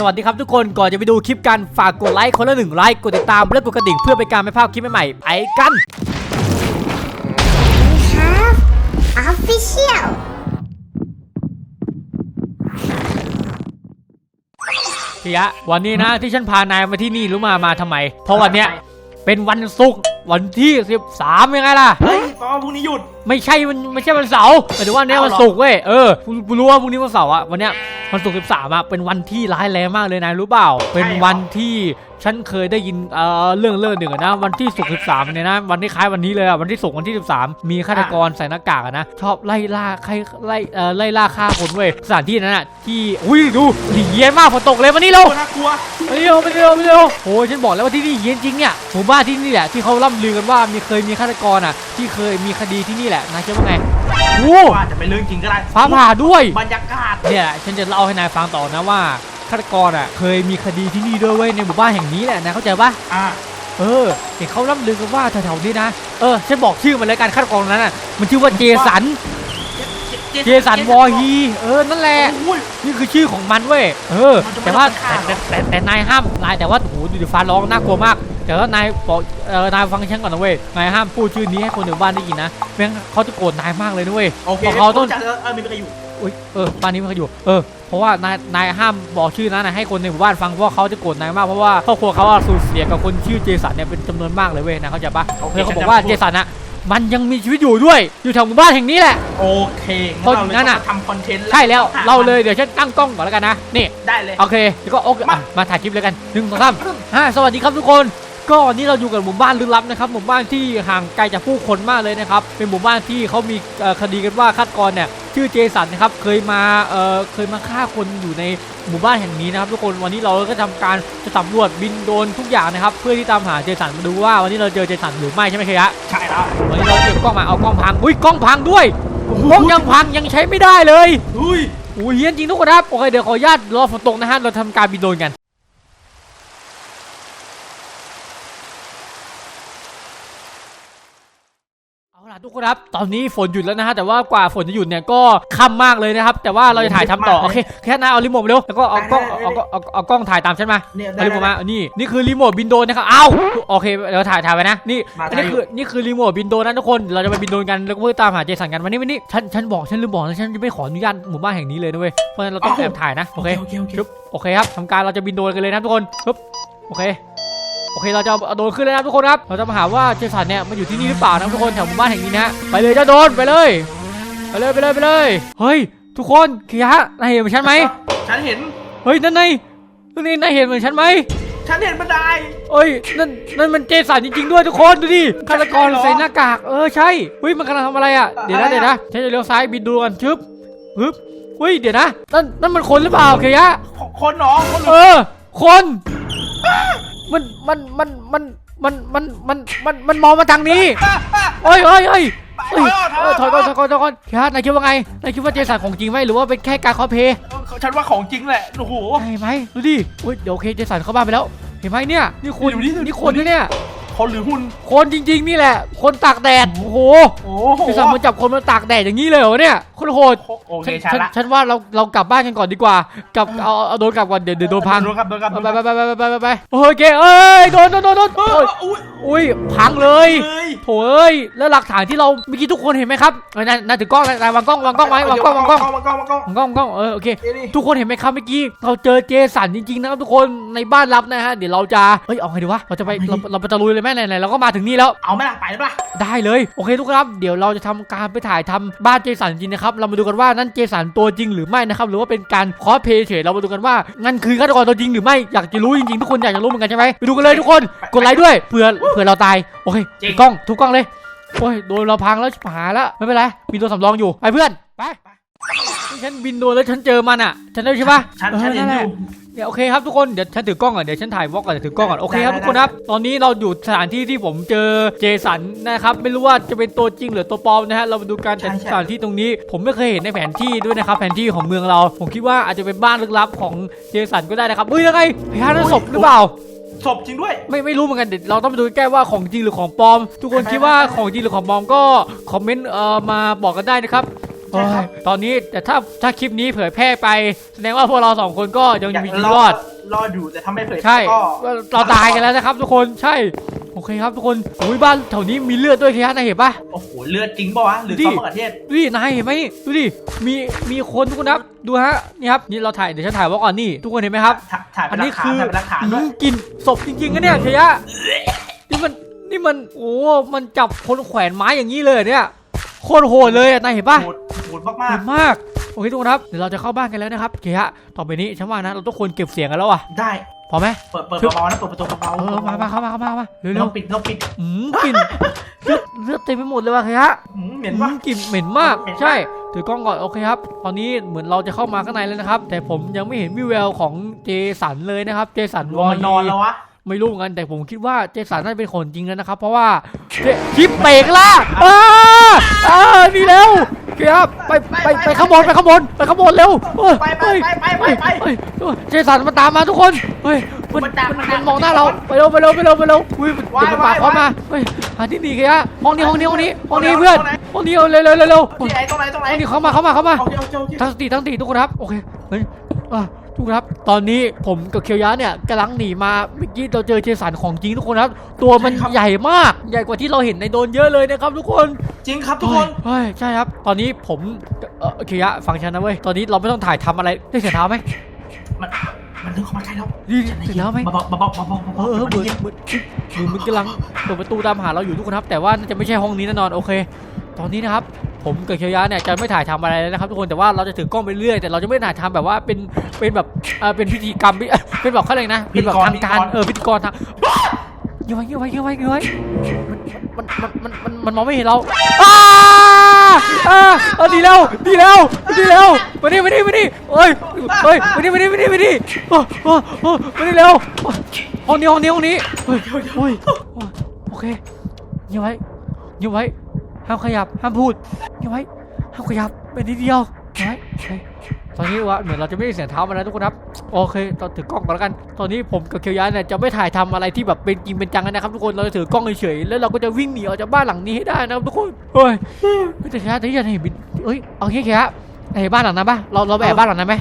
สวัสดีครับทุกคนก่อนจะไปดูคลิปกันฝากกดไลค์คนละหนึ่งไลค์กดติดตามและกดกระดิ่งเพื่อเป็นการไม่พลาดคลิปใหม่ๆไปกัน We have official ทียะวันนี้นะที่ฉันพานายมาที่นี่รู้มามาทำไม เพราะวันเนี้ยเป็นวันศุกร์วันที่ 13ยังไงล่ะ เฮ้ยตอนพรุ่งนี้หยุด ไม่ใช่มันไม่ใช่วันเสาร์หมายถึงว่าเนี้ยเอาวันเหรอศุกร์เว้ยเออกูกูรู้ว่าพรุ่งนี้วันเสาร์อะวันเนี้ยวันศุกร์13อะเป็นวันที่ร้ายแรงมากเลยนะรู้เปล่า เป็นวันที่ฉันเคยได้ยินเอ่อเรื่องเรื่องหนึ่งอะนะวันที่ศุกร์13เนี่ยนะวันที่คล้ายวันนี้เลยอะวันที่ศุกร์วันที่13มีฆาตกรใส่หน้ากากอะนะชอบไล่ล่าใครไล่เอ่อไล่ล่าฆ่าคนเว้ยสถานที่นั้นอะที่อุ้ยดูเย็นมากฝนตกเลยวันนี้เราโอ้น่ากลัวไปเร็วไปเร็วไปเร็วโอ้ยฉันบอกแล้วว่าที่นี่เย็นจริงเนี่ยหมู่บ้านที่นี่แหละที่เขาล่ำลือกันว่ามีเคยมีฆาตกรอะที่เคยมีคดีที่นี่แหละนายคิดว่าไงโอ้ว่าจะเป็นเรื่องจริงก็ได้ฟ้าผ่าด้วยบรรยากาศเนี่ยแหละฉันจะเล่าให้นายฟังต่อนะว่าฆาตกรอะเคยมีคดีที่นี่ด้วยเว้ยในหมู่บ้านแห่งนี้แหละนายเข้าใจปะอ่าเออเห็นเขาล่ำลือกันว่าแถวๆนี้นะเออฉันบอกชื่อมันเลยกันฆาตกรนั้นอะมันชื่อว่าเจสันเจสันวอร์ฮีเออนั่นแหละโอ้ยนี่คือชื่อของมันเว้ยเออมันจะไม่แต่ว่าต้องฆ่าแต่แต่แต่แต่นายห้ามนายแต่ว่าโอ้โหดูดิฟ้าร้องน่ากลัวมาก แต่ว่านายบอกเออนายฟังฉันก่อนนะเว้ยนายห้ามพูดชื่อนี้ให้คนในบ้านได้ยินนะไม่งั้นเขาจะโกรธนายมากเลยนะเว้ยโอเคบอกเขาต้องจะเออมีใครอยู่อุ้ยเออบ้านนี้ไม่เคยอยู่เออเพราะว่านายนายห้ามบอกชื่อนะนายให้คนในหมู่บ้านฟังเพราะว่าเขาจะโกรธนายมากเพราะว่าครอบครัวเขาอะสูญเสียกับคนชื่อเจสันเนี่ยเป็นจำนวนมากเลยเว้ยนะเขาใจปะโอเคเขาฉันบอกจะว่าพูดเจสันอะมันยังมีชีวิตอยู่ด้วยอยู่แถวหมู่บ้านแห่งนี้แหละ โอเคเพราะงั้นน่ะเราเลยต้องมาทำคอนเทนต์ใช่แล้วหเราเลยเดี๋ยวฉันตั้งกล้องก่อนแล้วกันนะนี่ ได้เลย โอเคแล้วก็โอเคอะมามาถ่ายคลิปเลยกันหนึ่งสองสามอ่าสวัสดีครับทุกคน ก็วันนี้เราอยู่กับหมู่บ้านลึกลับนะครับหมู่บ้านที่ห่างไกลจากผู้คนมากเลยนะครับเป็นหมู่บ้านที่เขามีเอ่อคดีกันว่าฆาตกรเนี่ยชื่อเจสันนะครับเคยมาเอ่อเคยมาฆ่าคนอยู่ในหมู่บ้านแห่งนี้นะครับทุกคนวันนี้เราก็ทำการจะสำรวจบินโดรนทุกอย่างนะครับเพื่อที่ตามหาเจสันมาดูว่าวันนี้เราเจอเจสันหรือไม่ใช่ไหมเคยะใช่แล้ววันนี้เราเก็บกล้องมาเอากล้องพังอุ้ยกล้องพังด้วยกล้องยังพังยังใช้ไม่ได้เลยอุ้ยโอ้ยเฮี้ยนจริงทุกคนครับโอเคเดี๋ยวขออนุญาตรอฝนตกนะฮะเราทำการบินโดรนกัน เอาล่ะ ทุกคนครับ ตอนนี้ฝนหยุดแล้วนะฮะ แต่ว่ากว่าฝนจะหยุดเนี่ยก็ค่ำมากเลยนะครับ แต่ว่าเราจะถ่ายทำต่อ โอเค แค่นั้นเอารีโมทมาเร็ว แล้วก็เอากล้องเอาเอาเอาเอากล้องถ่ายตามฉันมาเนี่ยเอารีโมทมา นี่ นี่คือรีโมทบินโดรนนะครับเอ้าโอเคเดี๋ยวถ่ายถ่ายไว้นะ นี่ มาอันนี้คือ นี่คือรีโมทบินโดรนนะทุกคน เราจะไปบินโดรนกัน แล้วก็เพื่อตามหาเจสันกันวันนี้วันนี้ ฉัน ฉันบอก ฉันลืมบอกนะฉันจะไม่ขออนุญาตหมู่บ้านแห่งนี้เลยนะเว้ย เพราะฉะนั้นเราต้องแอบถ่ายนะ โอเค โอเคโอเคชึบโอเคครับทำการเราจะบินโดรนกันเลยนะครับทุกคนปึ๊บโอเคโอ เคเราจะเอาโดรนขึ้นเลยนะครับทุกคนครับเราจะมาหาว่าเจสันเนี่ยมันอยู่ที่นี่หรือเปล่านะครับทุกคนแถวหมู่บ้านแห่งนี้นะฮะไปเลยเจ้าโดรนไปเลยไปเลยไปเลยไปเลยเฮ้ย ทุกคนเคียะนายเห็นเหมือนฉันไหมฉันเห็นเฮ้ยนั่นไงนั่นนี่นายเห็นเหมือนฉันไหมฉันเห็นบันไดเอ้ยนั่นนั่นมันเจสันจริงๆด้วยทุกคนดูดิฆาตกรใช่เหรอใส่หน้ากากเออใช่เฮ้ยมันกำลังทำอะไรอะเดี๋ยวนะอะไรอะเดี๋ยวนะฉันจะเลี้ยวซ้ายบินดูกันชึบปึ๊บเฮ้ยเดี๋ยวนะนั่นนั่นมันคนหรือเปล่าเคียะคนหนอคนหเอรืออคน มันมันมันมันมันมันมันมันมันมองมาทางนี้เฮ้ยเฮ้ยเฮ้ยเฮ้ยเออถอยก่อนถอยก่อนถอยก่อนแคทนายคิดว่าไงนายคิดว่าเจสันของจริงไหมหรือว่าเป็นแค่การคอสเพลย์ฉันว่าของจริงแหละโอ้โหใช่ไหมดูดิอุ้ยเดี๋ยวโอเคเจสันเข้าบ้านไปแล้ว เห็นไหมเนี่ยนี่คนนี่คนนะเนี่ย คนหรือหุ่น คนจริง ๆ นี่แหละ คนตากแดด โอ้โหโอ้โหเจสันมาจับคนมาตากแดดอย่างนี้เลยเหรอเนี่ยโคนโหดโอเคฉันฉันฉันละฉันว่าเราเรากลับบ้านกันก่อนดีกว่ากลับเอาเอาโดนกลับก่อนเดี๋ยวเดี๋ยวโดนพัง โดนครับโดนครับไปไปไปไปไปไปไปโอเคเอ้ยโดนโดนโดนโดนเอโอ้อยอุ้ยอุ้ยพังเลย เฮ้ย โถเอ้ยแล้วหลักฐานที่เราเมื่อกี้ทุกคนเห็นไหมครับเอ้ยนายนายถือกล้องนายนายวางกล้องวางกล้องไว้วางกล้องวางกล้องวางกล้องวางกล้องวางกล้องวางกล้องเออโอเค เอ้ยนี่ทุกคนเห็นไหมครับเมื่อกี้เราเจอเจสันจริงๆนะครับทุกคนในบ้านลับนะฮะเดี๋ยวเราจะเฮ้ยเอาไงดีวะเราจะไปเราเราไปตะลุยเลยไหมไหนๆเราก็มาถึงนี่แล้ว เอาไหมล่ะไปหรือเปล่าได้เลย โอเคทุกคนครับ เดี๋ยวเราจะทำการไปถ่ายทำบ้านเจสันจริงนะครับ เรามาดูกันว่านั่นเจสันตัวจริงหรือไม่นะครับ หรือว่าเป็นการคอสเพลย์เฉยเรามาดูกันว่างั้นคือฆาตกรตัวจริงหรือไม่ อยากจะรู้จริงๆทุกคนอยากจะรู้เหมือนกันใช่ไหมไปดูกันเลยทุกคน กดไลค์ด้วย เผื่อ เผื่อเราตาย โอเคถือกล้อง ทุกกล้องเลย โอ้ย โดนเราพังแล้วหายแล้ว ไม่เป็นไร มีตัวสำรองอยู่ ไปเพื่อน ไปนี่ฉันบินโดนแล้วฉันเจอมันอะ ฉันได้ใช่ปะฉันเออฉันเห็นแหอละยู่ เดี๋ยวโอเคครับทุกคนเดี๋ยวฉันถือกล้องก่อนเดี๋ยวฉันถ่ายวอล์กก่อนเดี๋ยวถือกล้องก่อนโอเคครับได้ทุกคนครับตอนนี้เราอยู่สถานที่ที่ผมเจอเจสันนะครับไม่รู้ว่าจะเป็นตัวจริงหรือตัวปลอมนะฮะเรามาดูกันแต่สถานที่ตรงนี้ ผมไม่เคยเห็นในแผนที่ด้วยนะครับแผนที่ของเมืองเรา ผมคิดว่าอาจจะเป็นบ้านลึกลับของเจสันก็ได้นะครับเฮ้ยยังไงพยานศพหรือเปล่าศพจริงด้วย ไม่ไม่รู้เหมือนกันเดี๋ยวเราต้องไปดูใกล้ๆว่าของจริงหรือของปลอม ทุกคนคิดว่าของจริงหรือของปลอมก็คอมเมนต์เอ่อมาบอกกันได้นะครับ ใช่ครับโอ้ยตอนนี้แต่ถ้าถ้าคลิปนี้เผยแพร่ไปแสดงว่าพวกเราสองคนก็ยังมีชีวิตรอด รอดอยู่แต่ถ้าไม่เผยใช่ก็เราตายกันแล้วนะครับทุกคนใช่โอเคครับทุกคนอุ้ยบ้านแถวนี้มีเลือดด้วยเคฮะนายเห็นปะ โอ้โหเลือดจริงปะวะหรือดิซอสมะเขือเทศดูดินายเห็นไหมนี่ดูดิมีมีคนทุกคนครับดูฮะนี่ครับนี่เราถ่ายเดี๋ยวฉันถ่ายไว่าก่อนนี่ ทุกคนเห็นไหมครับ ถ่ายถ่ายอัเป็นนหลันี้กฐาคืนอถ่ายเป็นหลักฐานด้วยอืมกลินศพจริงๆนะเนี่ยเชียะนี่มันนี่มันโอ้ มันจับคนแขวนไม้อย่างนี้เลยเหรอเนี่ย โคตรโหดเลยอะนายเห็นปะโหดโหดมากเห็นมากโอเคทุกคนครับเดี๋ยวเราจะเข้าบ้านกันแล้วนะครับเชียะต่อไปนี้ฉันว่านะเราต้องควรเก็บเสียงกันแล้วอะๆได้ พอไหมเปิดเปิดเบาๆนะเปิดประตูเบาเออมามาเข้ามาเข้ามาเข้ามาเร็เราวปิดเราปิดๆอืมกลิ่นเลือดเลือดเต็มไปหมดเลยว่ะเชียะหืมเหม็อืนปะมกลิ่นเหม็นมาก เหม็นมาก ใช่ถือกล้องก่อนโอเคครับ ตอนนี้เหมือนเราจะเข้ามาข้างในแล้วนะครับ แต่ผมยังไม่เห็นวิแววของเจสันเลยนะครับ เจสันรวมมันนอนแล้ววะ ไม่รู้เหมือนกันแต่ผมคิดว่าเจสันน่าจะเป็นคนจริงแล้วนะครับ เพราะว่าเจคลิปเบรกล่ะอ้าอ้านี่เร็วโอเคครับไปไปไปข้างบนไปข้างบนไปข้างบนเร็วเฮ้ยไปไปเฮ้ยไปไปไปไปเฮ้ยเฮ้ยเจสันมันตามมาทุกคนเฮ้ยมันมันตามมันมันตามมันมองหน้าเราไปเร็วไปเร็วไปเร็วไปเร็วอุ้ยมันว้ายเดี๋ยวมันปาดว้ายเข้ามาเฮ้ยหาที่หนีกันฮะห้องนี้ห้องนี้ห้องนี้ห้องนี้ห้องไหนเพื่อนห้องไหนห้องนี้เอาเร็วเร็วเร็วเร็วที่ไหนตรงไหนตรงไหนห้องนี้เข้ามาเข้ามาเข้ามาโอเคโอเคโอเคตั้งสติตั้งสติทุกคนครับโอเคเฮ้ยอะ ทุกคนครับ ตอนนี้ผมกับเคียวยะเนี่ยกำลังหนีมาเมื่อกี้เราเจอเจสันของจริงทุกคนครับ ตัวมันใหญ่มาก ใหญ่กว่าที่เราเห็นในโดนเยอะเลยนะครับทุกคนจริงครับทุกคนเฮ้ยใช่ครับ ตอนนี้ผมเออเคียวยะฟังฉันนะเว้ย ตอนนี้เราไม่ต้องถ่ายทำอะไรได้เสียงเท้าไหมมันมันเรื่องเข้ามาใกล้แล้วดีฉันได้เสียงยินเท้าไหมเบาๆเบาๆเบาๆเออเออเหมือนเหมือนเหมือนมันกำลังเปิดประตูตามหาเราอยู่ทุกคนครับ แต่ว่าน่าจะไม่ใช่ห้องนี้แน่นอนโอเค ตอนนี้นะครับ ผมกับเคียวยะเนี่ยจะไม่ถ่ายทำอะไรเลยนะครับทุกคนแต่ว่าเราจะถือกล้องไปเรื่อยแต่เราจะไม่ถ่ายทำแบบว่าเป็นเป็นแบบเออเป็นพิธีกรรมเอ้ยเป็นแบบเขาเรียกนะเป็นแบบทางการเออพิธีกรทางเงี้ยไว้เงี้ยไว้เงี้ยไว้เงี้ยไว้มันมันมันมันมันมันมองไม่เห็นเราอ้าอ้าเอาดีแล้วดีแล้วดีแล้วมาดิมาดิมาดิเอ้ยเฮ้ยมาดิมาดิมาดิมาดิโอ้โอ้โอ้มาดิเร็วห้องนี้ห้องนี้ห้องนี้เฮ้ยเฮ้ยโอเคเงี้ยไว้เงี้ยไว้ ห้ามขยับ ห้ามพูดเงี้ยไว้ ห้ามขยับ เป็นนิดเดียวเงี้ยไว้โอเคตอนนี้ว่าเหมือนเราจะไม่ได้เสียงเท้ามาแล้วทุกคนครับ โอเคตอนถือกล้องก่อนแล้วกัน ตอนนี้ผมกับเคียวยะเนี่ยจะไม่ถ่ายทำอะไรที่แบบเป็นจริงเป็นจังกันนะครับทุกคน เราจะถือกล้องเฉยๆ แล้วเราก็จะวิ่งหนีออกจากบ้านหลังนี้ให้ได้นะครับทุกคน เฮ้ยเฮ้ยแต่เคียวยะแต่ที่จะเห็นบินเอ้ย เอาแค่เคียวยะเห็นบ้านหลังนั้นปะเราเราไปแอบบ้านหลังนั้นไหม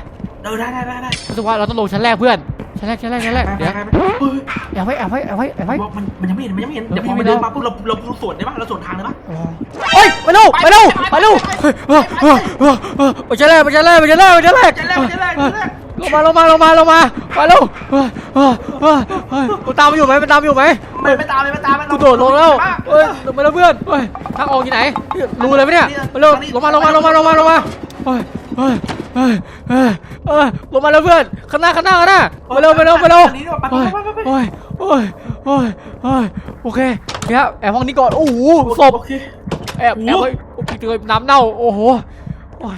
เออได้ได้ได้ได้รู้สึกว่าเราต้องลงชั้นแรกเพื่อน ชั้นแรกชั้นแรกชั้นแรกไปเดี๋ยวไปไปเฮ้ยแอบไว้แอบไว้แอบไว้แอบไว้ว่ามันมันยังไม่เห็นมันยังไม่เห็นเออเดี๋ยวพอไม่มันเห็นเดินแล้วมาปุ๊บเราเราเราสวนได้ปะเราสวนทางได้ปะเฮ้ยไปเร็วไปเร็วไปเร็วเฮ้ยเออเออเออเออไปชั้นแรกไปชั้นแรกไปชั้นแรกไปชั้นแรกจะแรกจะแรกจะแรกลงมาลงมาลงมาลงมาไปเร็วเฮ้ยเฮ้ยเฮ้ยเฮ้ยกูตามมาอยู่ไหมมันตามมาอยู่ไหมไม่ไม่ตามไม่ไม่ตามไม่กูโดดลงแล้วเฮ้ยลงมาแล้วเพื่อนเฮ้ยทางออกที่ไหนรู้เลยไหมเนี่ยมาเร็วลงมาลงมาลงมาลงมาลงมาเฮ้ย เฮ้ยเฮ้ยเฮ้ยเฮ้ยลงมาแล้วเพื่อนข้างหน้าข้างหน้าข้างหน้าไปเร็วไปเร็วไปเร็วนี่ไปไปโอ้ยไปไปไปโอ้ยโอ้ยโอ้ยโอ้ยโอเคเดี๋ยวแอบห้องนี้ก่อนโอ้โหศพโอเค แอบแอบไว้โอ้ยเจอน้ำเน่าโอ้โหโอ้ย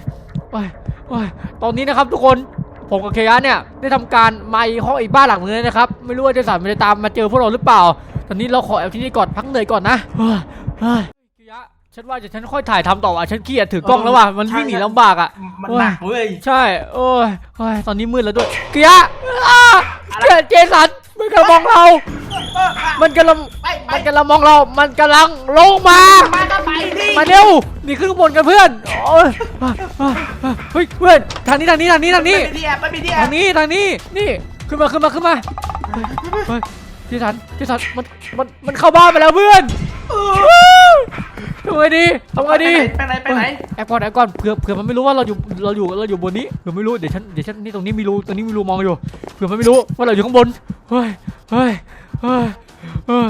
โอ้ยโอ้ยตอนนี้นะครับทุกคนผมกับเคยะเนี่ยได้ทำการมาอีกห้องอีกบ้านหลังนึงเลยนะครับไม่รู้ว่าเจะสามมันจะตามมาเจอพวกเราหรือเปล่า ตอนนี้เราขอแอบที่นี่ก่อนพักเหนื่อยก่อนนะเฮ้ยเฮ้ยเคยะ ฉันว่าจะฉันค่อยถ่ายทำต่อว่ะฉันขี้เกียจถือกล้องแล้วว่ะมันวิ่งหนีลำบากอะมันหนักเว้ยใช่ โอ้ยโอ้ยตอนนี้มืดแล้วด้วยเกียร์อ้าเกียร์เจสันมันกำลังมองเรา มันกำลังไปไปมันกำลังมองเรา มันกำลังลงมามาก็ไปดิมาเร็วหนีขึ้นข้างบนกันเพื่อนโอ้ยเฮ้ยเพื่อนทางนี้ทางนี้ทางนี้ทางนี้ไปที่แอบไปที่แอทาบงนี้ทางนี้นี่ขึ้นมาขึ้นมาขึ้นมาเฮ้ยเจสันเจสันมันมันมันเข้าบ้านไปแล้วเพื่อน ทำไงดีทำไงดีไปไหนไปไหนแอบก่อนแอบก่อนเผื่อเผื่อมันไม่รู้ว่าเราอยู่เราอยู่เราอยู่บนนี้เผื่อไม่รู้เดี๋ยวฉันเดี๋ยวฉันนี่ตรงนี้มีรูตรงนี้มีรูมองอยู่เผื่อมันไม่รู้ว่าเราอยู่ข้างบนเฮ้ยเฮ้ยเฮ้ยเฮ้ย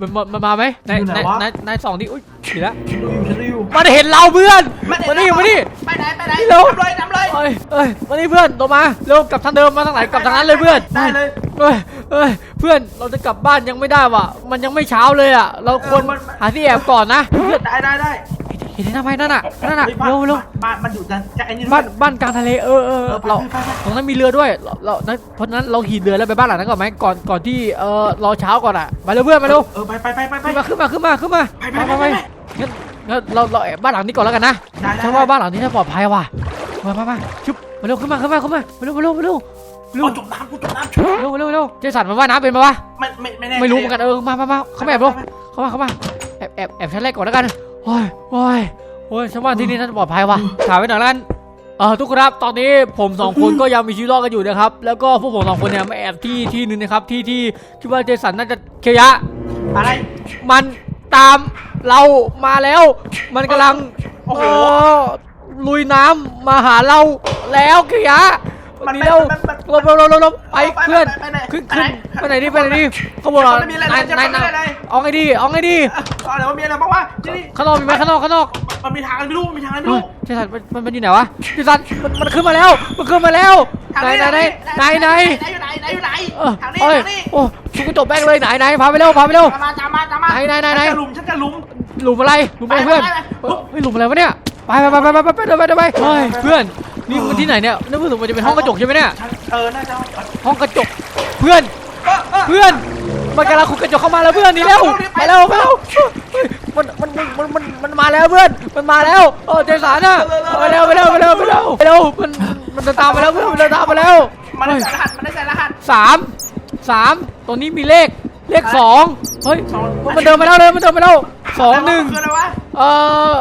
มันมันมันมาไหมนายนายนายนายสองนี่อุ้ยเห็นแล้วฉันดูอยู่มันเห็นเราเพื่อนมานี่มานี่ ไปไหนไปไหนเร็ว ทำเลยทำเลย เอ้ยเอ้ยมานี่เพื่อนลงมาเร็วกลับทางเดิมมาทางไหนกลับทางนั้นเลยเพื่อนได้เลย เอ้ยเอ้ยเพื่อนเราจะกลับบ้านยังไม่ได้ว่ะ มันยังไม่เช้าเลยอะ เราควรหาที่แอบก่อนนะเพื่อนได้ได้ได้เห็นไหมนั่นน่ะนั่นน่ะฮ้ยเร็วเร็วบ้านมันอยู่กันจะไอ้นี่ บ้านบ้านกลางทะเลเออเออเออไปเราไปไป ตรงนั้นมีเรือด้วยเราเรานั้นเพราะฉะนั้นเราขี่เรือแล้วไปบ้านหลังนั้นก่อนไหมก่อนก่อนที่เออรอเช้าก่อนอะไปเร็วเพื่อนไปเร็ว เออไปไปไปไปไป ขึ้นมาขึ้นมาขึ้นมาขึ้นมาไปไปไปไปงั้น งั้นเราเราแอบบ้านหลังนี้ก่อนแล้วกันนะได้ได้ ฉันว่าบ้านหลังนี้น่าปลอดภัยว่ะมามามาชุบมาเร็วขึ้นมาขึ้นมาขึ้นมามาเร็วมาเร็วมาเร็วเร็วเอาจุกน้ำกูจุกน้ำเร็วเร็วเร็วเจสันมันว่ายน้ำเป็นปะวะไม่ไม่ไม่แน่ไม่รู้เหมือนกันเออมามามาเข้ามาแอบเร็วเข้ามาเข้ามาแอบแอบแอบชั้นแรกก่อนแล้วกันโอ้ยโอ้ยโอ้ยฉันว่าที่นี่น่าจะปลอดภัยว่ะถ่ายไว้หน่อยละกันเออทุกคนครับตอนนี้ผมสองคนก็ยังมีชีวิตรอดกันอยู่นะครับแล้วก็พวกผมสองคนเนี่ยมาแอบที่ที่หนึงนะครับที่ที่คิดว่าเจสันน่าจะเคยะอะไรมันตาม เรามาแล้ว มันกำลังโอ้โห เอ่อลุยน้ำมาหาเราแล้วเคยะ มันนี่เร็วมันมันลบลบลบลบลบไปไปไปเพื่อนไปไปขึ้นไปขึ้นไหนไปไหนดิไปไหนดิเขาบอกเราไม่มีอะไรนายจะนายไปไหนนายเอาไงดีเอาไงดีเอาเดี๋ยวมันมีอะไรบ้างวะที่นี่ข้างนอกมีไหมข้างนอกข้างนอกมันมีทางอะไรไม่รู้มีทางอะไรไม่เฮ้ยรู้เจสันมันมันมันอยู่ไหนวะเจสันมันมันขึ้นมาแล้วมันขึ้นมาแล้วทางไหนนี้ไหนไหนไหนไหนไหนอยู่ไหนไหนอยู่ไหนเออทางนี้เอ้ยทางนี้โอ้ชุกกระจกแบกเลยไหนไหนพาไปเร็วพาไปเร็วตามมาตามมาตามมาไหนไหนไหนไหนฉัจะหลุมฉันจะหลุมหลุมอะไรหลุมอะไรไปเพื่อนไปไปเฮ้ยเฮ้ยหลุมอะไรวะเนี่ยไปไปไปไปไปไปไปเดินไปเดินไปเฮ้ยเพื่อน นี่มันที่ไหนเนี่ยนี่รู้สึกมันจะเป็นห้องกระจกใช่ไหมเนี่ยฉันเออน่าจะห้องกระจกเพื่อนเออเออเพื่อนมันกำลังขุดกระจกเข้ามาแล้วเพื่อนหนี่เร็วไปเร็วไปเร็วเฮ้ยมันมันมันมันมันมาแล้วเพื่อนมันมาแล้วเออเจสันอะไปเร็วไปเร็วไปเร็วไปเร็วไปเร็วมันมันจะตามไปแล้วเพื่อนมันจะตามไปแล้วมันได้เฮ้ยใส่รหัสมันได้ใส่รหัสสามสามตรงนี้มีเลขเลขสองเฮ้ยสองมันมันเดินมาแล้วเลยมันเดินมาแล้วสองหนึ่งคืออะไรวะเอ่อ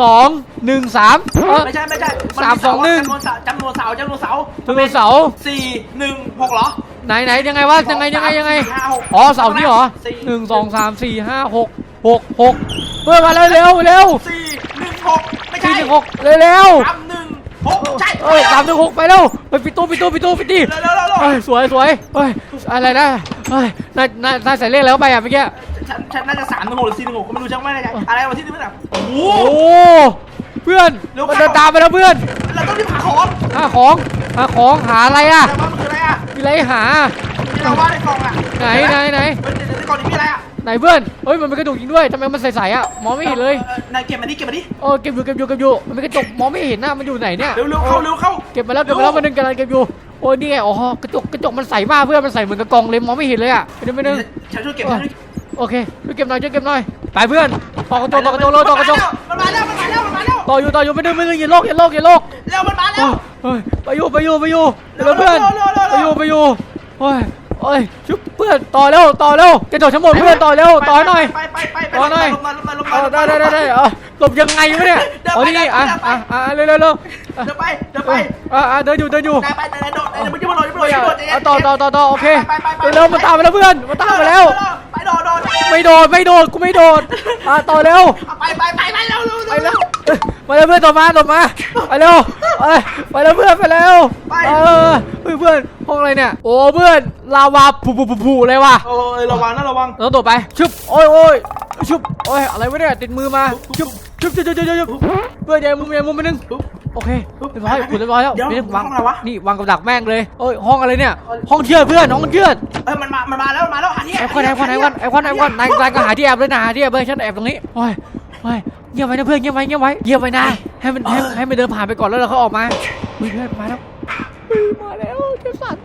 สองหนึ่งสามเออ ไม่ใช่ไม่ใช่นสามสองหนึ่ง จำนวนเสาจำนวนเสาจำนวนเสาตัวเสาร์สี่หนึ่งหกเหรอไหนไหนยังไงวะยังไงยังไงยังไง สี่ห้าหกอ๋อเสาร์นี่เหรอสี่หนึ่งสองสามสี่ห้าหกหกหกเพิ่มมาเร็วเร็วเร็วสี่หนึ่งหกไม่ใช่สี่หนึ่งหกเร็วเร็วสามหนึ่งหกใช่เอ้ยสามหนึ่งหกไปเร็วไปปิดตู้ปิดตู้ปิดตู้ปิดดิเร็วเร็วเร็วเร็วเอ้ยสวยสวยเอ้ยอะไรนะเอ้ยนายนายนายใส่เลขแล้วไปอะเมื่อกี้ ฉันฉันน่าจะสามหนึ่งหกหรือสี่หนึ่งหกก็ไม่รู้จังไม่ได้ใจอะไรวันที่นี่มันแบบโอ้โห โอ้เพื่อนเร็ว มันเข้าเดินตามไปแล้วเพื่อนเราต้องรีบหาของหาของหาของหาอะไรอะแต่ว่ามันคืออะไรอะมีอะไรหาที่เราว่าในกล่องอะไหนไหนไหนเฮ้ยในกล่องนี้มีอะไรอะไหนเพื่อนเฮ้ยมันเป็นกระจกจริงด้วยทำไมมันใสๆอะมองไม่เห็นเลยนายเก็บมาดิเก็บมาดิเออเก็บอยู่เก็บอยู่เก็บอยู่มันเป็นกระจกมองไม่เห็นหน้ามันอยู่ไหนเนี่ยเร็วเร็วเข้าเร็วเข้าเก็บมาแล้วเก็บมาแล้วมันนึงกำลังเก็บอยู่โอ้ยนี่ไงอ๋อกระจกกระจกมันใสมากเพื่อนมันใสเหมือนกระกองเลยมองไม่เห็นเลยอะไม่ได้ไม่ได้ฉันช่วยเก็บฉันช่วยเก็บ โอเคช่วยเก็บหน่อยช่วยเก็บหน่อยไปเพื่อนต่อกระจกต่อกระจกเลยต่อกระจกมันมาแล้วมันมาแล้วมันมาแล้วต่ออยู่ต่ออยู่ไม่ดึงไม่ดึงอย่าโลกอย่าโลกอย่าโลกเร็วมันมาแล้เฮ้วยเฮ้ยไปอยู่ไปอยู่ไปอยู่เร็วเพื่อนเร็วเร็วไปเร็วอยู่ไปอยู่โอ้ย โอ้ยชุบเพื่อนต่อเร็วต่อเร็วกระจกทั้งหมดเพื่อนต่อเร็วต่อหน่อยไปไปไปไปต่อหน่อยลงมาลงมาลงเอมาอได้ได้ได้ได้เออหลบยังไงวะเนี่ยอ๋อนี่อะอะอะเร็วเร็วเร็วอะเดี๋ยวไปเดี๋ยวไปอะอะเดินอยู่เดินอยู่ได้ไปได้ได้โดดได้มึงจะมาโดดจะมาโดไม่ดอะโดดเอาต่อต่อต่อต่อโอเคไปไปไปเร็วๆมันตามมาแล้วเพื่อนมันตามมาแล้วไปโดดโดดไม่โดดไม่โดดกูไม่โดดอะต่อเร็วไปไปไปไปเร็วเร็วไปแล้วเอ้ย มาเร็วเพื่อนต่อมาต่อมาไปเร็วเอ้ยไปแล้วเพื่อนไปแล้วเออเฮ้ยเพื่อนห้องอะไรเนี่ยโอ้เพื่อนลาวาผุผุผุผุเลยว่ะโอ้ยระวังนะระวังเราโดดไปชุบโอ้ยโอ้ยชุบโอ้ยอะไรวะเนี่ยติดมือมาชุบชุบชุบชุบชุบชุบเพื่อนใหญ่มุมใหญ่มุมไปนึงโอเคเรียบร้อยขุดเรียบร้อยแล้วเดี๋ยวนี่ห้วางองอะไรวะ นี่วางกับดักแม่งเลยเอ้ยห้องอะไรเนี่ย ห้องเชือดเพื่อนห้องเชือดเอ้ยมันมามันมาแล้วมาแล้วหาที่ไอ้คอนไอ้คอนไอ้คอนไอ้คอนไอ้คอนนายนายก็หาที่แอบเลยนะหาที่แอบเลยฉันแอบตรงนี้โอ้ยโอ้ย เงียบไว้นะเพื่อนเงียบไว้เงียบไว้เงียบไว้นะให้มันให้ให้มันเดินผ่านไปก่อนแล้วเราเขาออกมาเฮ้ยเพื่อนมาแล้วเฮ้ยมาแล้วเจ้าสัตว์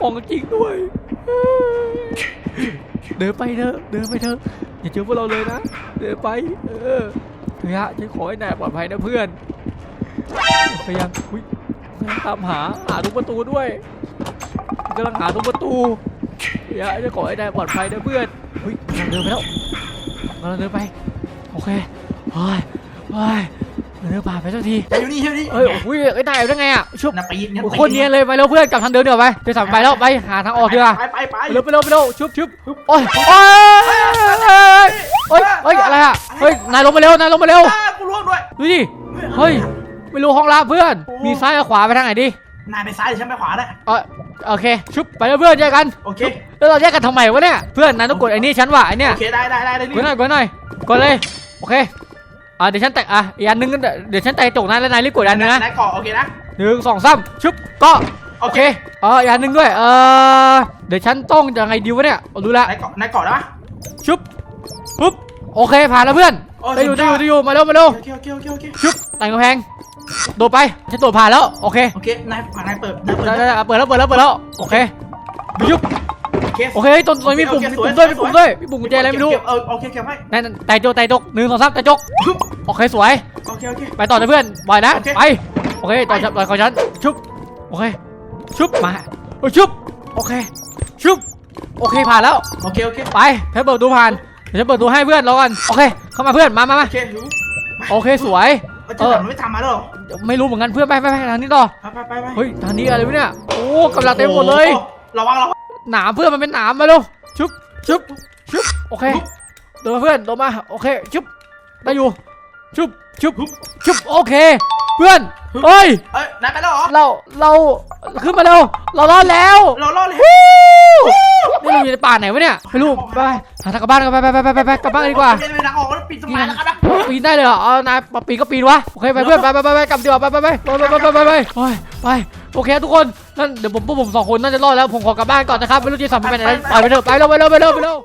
ของจริงด้วยเฮ้ยเดินไปเถอะเดินไปเถอะอย่าเจอพวกเราเลยนะเดินไปเออเฮ้ยฮะฉันขอให้นายปลอดภัยนะเพื่อนพยายามอุ้ยกำลังตามหาหาทุกประตูด้วยกำลังหาทุกประตูเดี๋ยวจะขอให้ได้ปลอดภัยนะเพื่อนเฮ้ยกำลังเดินไปแล้วกำลังเดินไปโอเค เฮ้ยเฮ้ยเดินผ่านไปสักทีแต่อยู่นี่อยู่นี่เฮ้ยโอ้ยไอ้นายเอาได้ไงอะชุบนาปีนโอ้ยโคนเนียนเลยไปเร็วเพื่อนกลับทางเดินเดี๋ยวาไปเดี๋ยวสั่งไปแล้วไปหาทางออกดีกว่าไปไปไปไปเร็วไปเร็วไปเร็วชุบชุบโอ้ยโอ้ยเฮ้ยเฮ้ยเฮ้ยอะไรอะเฮ้ยนายลงมาเร็วนายลงมาเร็วอ่ากูร่วงด้วยดูดิเฮ้ยไม่รู้ห้องลับเพื่อน มีซ้ายกับขวาไปทางไหนดินายไปซ้ายหรือฉันไปขวาเนี่ยเออโอเค ชุบไปแล้วเพื่อนเจอกันโอเคแล้วเราแยกกันทำไมวะเนี่ยเพื่อนนายต้องกดไอ้นี่ฉันว่ะไอ้เนี่ยโอเคได้ได้ได้ได้กดหน่อยกดหน่อยกดเลยโอเค อ่าเดี๋ยวฉันแตะอะอีกอันนึงก็เดี๋ยวฉันแตะจกนายแล้วนายรีบกดอันนึงนะนายเกาะโอเคนะหนึ่งสองสามชุบก็โอโอเคเคอ๋ออีกอันนึงด้วยเออเดี๋ยวฉันต้องยังไงดีวะเนี่ยเอารู้ละนายเกาะนายเกาะได้ปะชุบปุ๊บโอเคผ่านแล้วเพื่อนโอ้ได้อยู่สุได้ดอยยู่อดได้อยู่มาเร็วมาเร็วโอเคโอเคโอเคโอเคชุบแต่งกำแพงโดดไปฉันโดดผ่านแล้วโอเคโอเคนายผ่านนายเปิดนายเปิดได้ได้ได้เปิดแล้วเปิดแล้วเปิดแล้วโอเคชุบโอ เคโอเคตรงตรงนี้มีปุ่มโอเคมีปุ่มสวยด้วยมีสวยปุ่มด้วยมีปุ่มกุญแจอะไรไม่รู้ เก็บเออโอเคเก็บไว้นั่นๆแต่จกแต่จกหนึ่งสองสามแต่จกชุบโอเคสวย โอเคโอเค ไปต่อนะเพื่อนบ่อยนะโอเค ไปโอเคต่อจับต่อยของฉันชุบโอเคชุบมาโอ้ยชุบโอเคชุบโอเคผ่านแล้วโอเคโอเคไปเพชรเปิดประตูผ่านเดี๋ยวฉันเปิดประตูให้เพื่อนรอกันโอเคเข้ามาเพื่อนมามามาโอเครู้ไปโอเคสวยเจะแบบมันไม่ทำมาแล้วเหรอไม่รู้เหมือนกันเพื่อนไปไปไปทางนี้ต่อไปไปไปไปเฮ้ยทางนี้อะไรวะเนี่ยโอ้กำลังเต็มหมดเลยโอ้ระวังระวัง หนามเพื่อนมันเป็นหนามมาเร็วชุบชุบชุบโอเคเดินมาเพื่อนลงมาโอเคชุบได้อยู่ชุบชุบชุบโอเค เพื่อนเฮ้ยเอ้ยนายไปแล้วเหรอ เราเราขึ้นมาเร็วเรารอดแล้วเรารอดเลยนี่เราอยู่ในป่าไหนวะเนี่ยไม่รู้ไปไปหาทางกลับบ้านกันไปไปไปไปไปไปกลับบ้านกันดีกว่าไม่ได้ทางออกแล้วปิดสมัยแล้วกันนะปีนได้เลยเหรอเอานายปีนก็ปีนวะโอเคไปเพื่อนไปไปไปไปกลับดีกว่าไปไปไปไปไปไปไปไปไปไปโอเคทุกคนนั่นเดี๋ยวผมพวกผมสองคนน่าจะรอดแล้วผมขอกลับบ้านก่อนนะครับไม่รู้จะทำไปไหนไปไปเถอะไปเร็วไปเร็วไปเร็วไปเร็ว